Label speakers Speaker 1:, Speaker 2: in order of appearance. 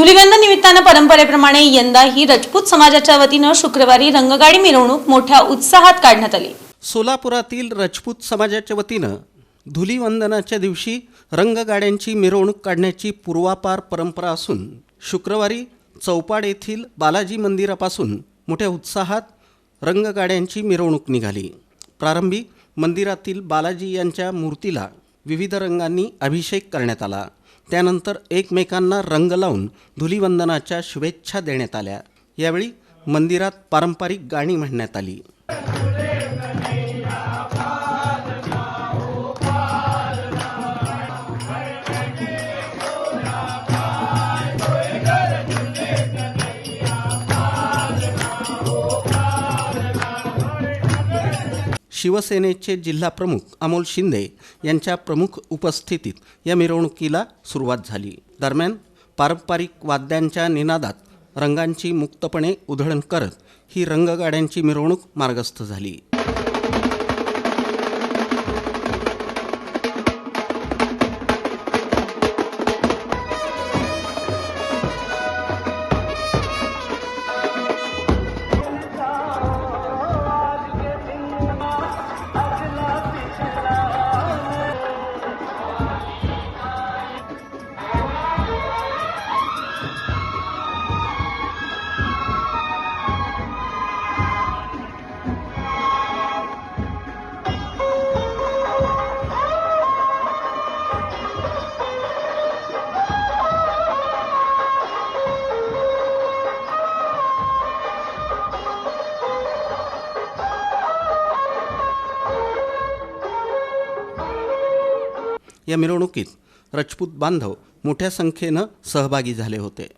Speaker 1: धुलिवंदन निमित्तानं परंपरेप्रमाणे यंदाही रजपूत समाजाच्या वतीनं शुक्रवारी रंगगाडी मिरवणूक मोठ्या उत्साहात काढण्यात आली.
Speaker 2: सोलापुरातील राजपूत समाजाच्या वतीनं धुलीवंदनाच्या दिवशी रंगगाड्यांची मिरवणूक काढण्याची पूर्वापार परंपरा असून शुक्रवारी चौपाड येथील बालाजी मंदिरापासून मोठ्या उत्साहात रंगगाड्यांची मिरवणूक निघाली. प्रारंभी मंदिरातील बालाजी यांच्या मूर्तीला विविध रंगांनी अभिषेक करण्यात आला. त्यानंतर एकमेकांना रंग लावून धुलीवंदनाच्या शुभेच्छा देण्यात आल्या. यावेळी मंदिरात पारंपरिक गाणी म्हणण्यात आली. शिवसेनेचे जिल्हाप्रमुख अमोल शिंदे यांच्या प्रमुख उपस्थितीत या मिरवणुकीला सुरुवात झाली. दरम्यान पारंपरिक वाद्यांच्या निनादात रंगांची मुक्तपणे उधळण करत ही रंगगाड्यांची मिरवणूक मार्गस्थ झाली. या मिरवणुकीत राजपूत बांधव मोठ्या संख्येनं सहभागी झाले होते.